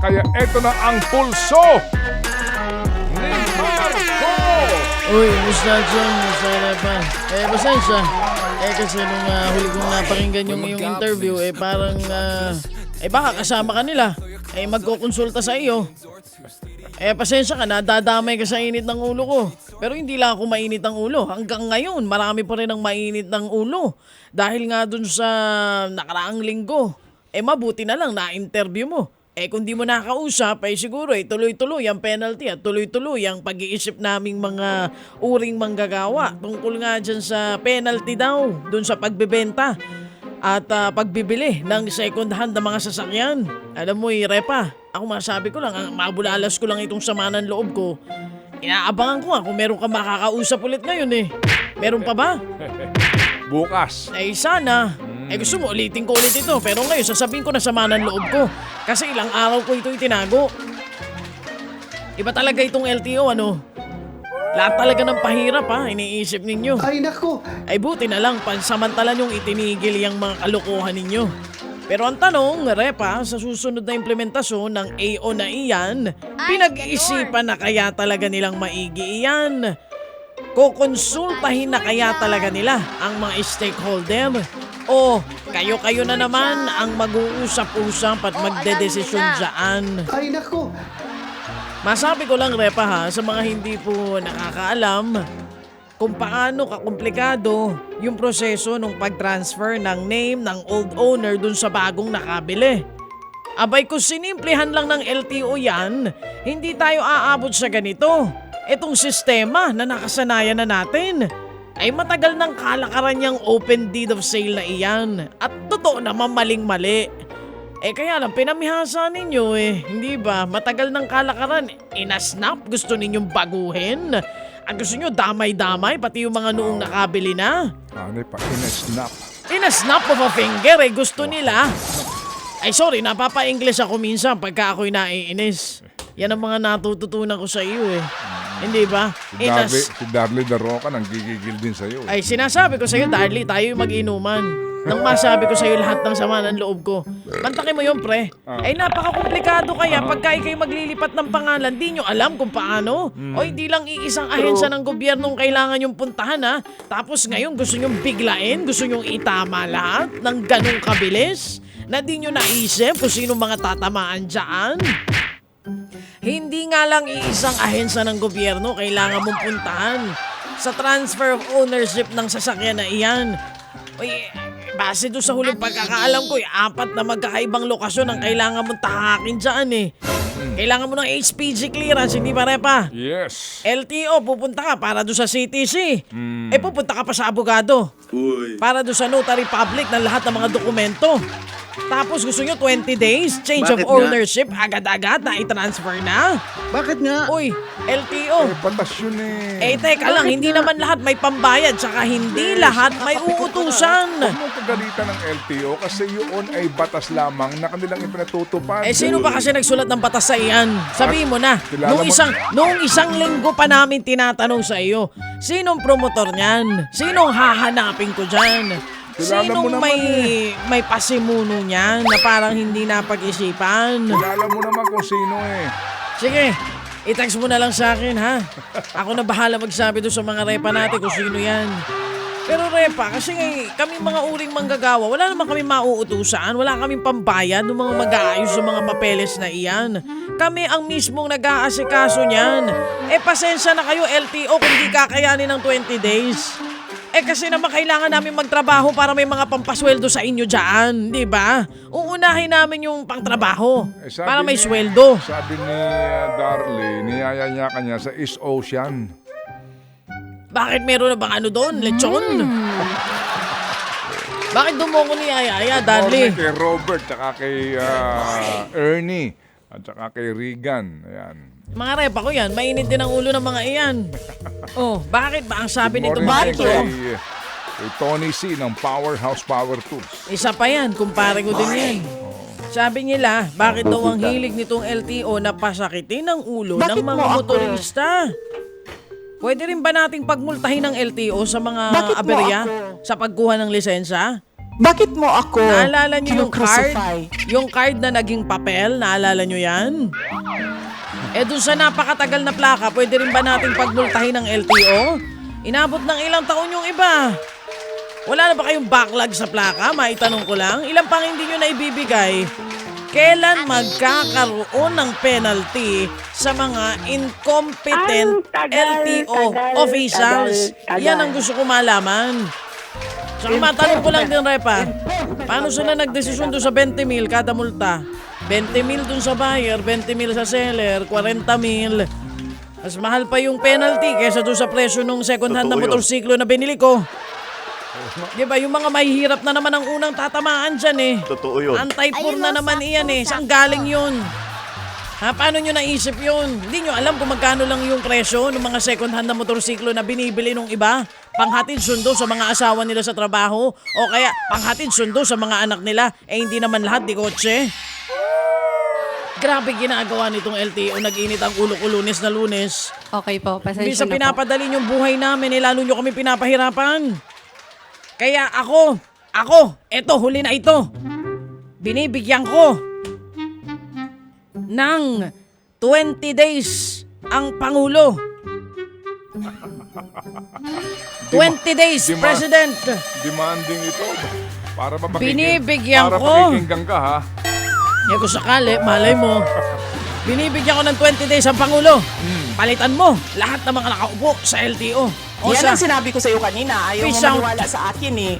Kaya eto na ang pulso ni Marco! Uy, musta dyan, musta pa. Eh, pasensya. Eh, kasi nung ah, huli kong napakinggan yung iyong interview, eh parang, ah, eh baka kasama ka nila. Eh, magkukonsulta sa iyo. Eh, pasensya ka, nadadamay ka sa init ng ulo ko. Pero hindi lang ako mainit ang ulo. Hanggang ngayon, marami pa rin ang mainit ng ulo. Dahil nga dun sa nakaraang linggo. Eh, mabuti na lang na-interview mo. Eh, kung di mo nakausap, eh siguro eh, tuloy-tuloy ang penalty at tuloy-tuloy ang pag-iisip naming mga uring manggagawa. Tungkol nga dyan sa penalty daw, dun sa pagbebenta at ah, pagbibili ng second hand na mga sasakyan. Alam mo, eh, Repa, ako masabi ko lang, ang mabulalas ko lang itong sama ng loob ko. Inaabangan ko nga kung meron ka makakausap ulit ngayon eh. Meron pa ba? Bukas. Eh sana. Eh gusto mo ulitin ko ulit ito pero ngayon sasabihin ko na sama ng loob ko. Kasi ilang araw ko ito itinago. Iba talaga itong LTO ano. Lahat talaga ng pahirap ha, iniisip ninyo. Ay nako, Ay buti na lang pansamantala yung itinigil yung mga kalokohan ninyo. Pero ang tanong, Repa, sa susunod na implementasyon ng AO na iyan, pinag-iisipan na kaya talaga nilang maigi iyan. Kukonsultahin na kaya talaga nila ang mga stakeholder? O kayo-kayo na naman ang mag-uusap-usap at magdedesisyon dyan? ay nako. Masabi ko lang, Repa ha, sa mga hindi po nakakaalam kung paano kakomplikado yung proseso ng pag-transfer ng name ng old owner dun sa bagong nakabili. Abay kung sinimplihan lang ng LTO yan, hindi tayo aabot sa ganito. Itong sistema na nakasanayan na natin ay matagal ng kalakaran niyang open deed of sale na iyan at totoo naman maling-mali. Eh kaya lang, pinamihasa ninyo eh. Hindi ba? Matagal ng kalakaran. Inasnap, gusto ninyong baguhin. Ang gusto nyo, damay-damay, pati yung mga noong nakabili na. Ano pa, in-snap. In a snap of a finger eh, gusto nila. Ay sorry, napapa-English ako minsan pagka ako'y naiinis. Yan ang mga natututunan ko sa iyo eh. Hindi ba? Si Darly, s- si Darly the Roca nang gigigil din sa'yo. Eh. ay sinasabi ko sa iyo, Darly, tayo yung mag-inuman. Nang masabi ko sa iyo lahat ng sama ng loob ko. Mantakin mo yun, pre. Ay napaka-komplikado kaya pagka ikay maglilipat ng pangalan, di nyo alam kung paano. O hindi lang iisang ahensya ng gobyernong kailangan yung puntahan ha. Tapos ngayon gusto nyong biglain, gusto nyong itama lahat ng ganong kabilis na di nyo naisip kung sino mga tatamaan dyan. Hindi nga lang iisang ahensya ng gobyerno kailangan mong puntahan sa transfer of ownership ng sasakyan na iyan. Uy, base doon sa huling pagkakaalam ko, eh, apat na magkakaibang lokasyon ang kailangan mong tahakin dyan eh. Kailangan mo ng HPG clearance, hindi ba repa? Yes. LTO, pupunta ka para doon sa CTC. Eh pupunta ka pa sa abogado. Para doon sa notary public ng lahat ng mga dokumento. Tapos gusto nyo 20 days, change Bakit of nga? ownership, agad-agad na i-transfer na. Bakit nga? Uy, LTO. Eh, batas yun eh. Eh, teka lang, hindi naman lahat may pambayad, tsaka hindi lahat may uutusan. Huwag mong kagalitan ng LTO kasi yun ay batas lamang na kanilang ipinatutupad. Eh, sino ba kasi nagsulat ng batas sa iyan? Sabihin mo na, Kilala nung mo- isang, nung isang linggo pa namin tinatanong sa iyo, sinong promotor niyan? Sinong hahanapin ko dyan? Kilala mo Sinong naman may, eh. may pasimuno niyan na parang hindi napag-isipan? Kilala mo naman kung sino eh. Sige, i-text mo na lang sa akin ha. Ako na bahala magsabi doon sa mga repa natin kung sino yan. Pero repa, kasi nga, kami mga uring manggagawa, wala naman kami mauutusan, wala kaming pambayad ng mga mag-aayos sa mga papeles na iyan. Kami ang mismong nag-aasikaso niyan. Eh pasensya na kayo LTO kung di kakayanin ng 20 days. Eh kasi naman kailangan namin magtrabaho para may mga pampasweldo sa inyo dyan, di ba? Uunahin namin yung pangtrabaho Eh, sabi para may ni- sweldo. Sabi ni uh, Darly, niyaya niya kanya sa East Ocean. Bakit meron na bang ano doon? Lechon? Bakit doon mo ko ni Ayaya, Darly? Morning kay Robert, tsaka kay uh, Ernie, at tsaka kay Regan. Ayan. Mga repa ko yan, mainit din ang ulo ng mga iyan. Oh, bakit ba ang sabi nito Marco? kay, kay Tony C ng Powerhouse Power Tools. Isa pa yan, kumpare ko din yan. Sabi nila, bakit daw ang hilig nitong LTO na pasakitin ang ulo ng mga motorista? Pwede rin ba nating pagmultahin ng LTO sa mga Bakit mo aberya ako? sa pagkuha ng lisensya? Bakit mo ako Naalala niyo yung card? Yung card na naging papel, naalala niyo yan? Eh dun sa napakatagal na plaka, pwede rin ba nating pagmultahin ng LTO? Inabot ng ilang taon yung iba. Wala na ba kayong backlog sa plaka? Maitanong ko lang. Ilan pang hindi nyo na ibibigay? Kailan magkakaroon ng penalty sa mga incompetent Ang tagal, LTO tagal, officials? tagal, tagal. Yan ang gusto ko malaman. Saka matanong ko lang din, Repa, paano sila nagdesisyon doon sa 20 mil kada multa? 20 mil doon sa buyer, 20 mil sa seller, 40 mil. Mas mahal pa yung penalty kesa doon sa presyo ng second hand na motorsiklo na binili ko. Di ba, yung mga mahihirap na naman ang unang tatamaan dyan eh. Totoo yun. Anti-poor na naman iyan eh. Saan galing yun? Ha, paano nyo naisip yun? Hindi nyo alam kung magkano lang yung presyo ng mga second hand na motorsiklo na binibili nung iba? Panghatid sundo sa mga asawa nila sa trabaho? O kaya panghatid sundo sa mga anak nila? Eh hindi naman lahat di kotse? Grabe ginagawa nitong LTO. Nag-init ang ulo ko lunes na lunes. Okay po, pasensya Hindi sa na po. pinapadali yung buhay namin, eh, lalo nyo kami pinapahirapan. Kaya ako, ako, eto, huli na ito. Binibigyan ko ng 20 days ang Pangulo. 20 days, Dima- President. Demanding ito. Para ba makiking, Binibigyan para ko. pakikinggan ka ha? Eh kung sakali, malay mo. Binibigyan ko ng 20 days ang Pangulo. Palitan mo lahat ng mga nakaupo sa LTO. O Yan sa ang sinabi ko sa iyo kanina. Ayaw mo out. maniwala sa akin eh.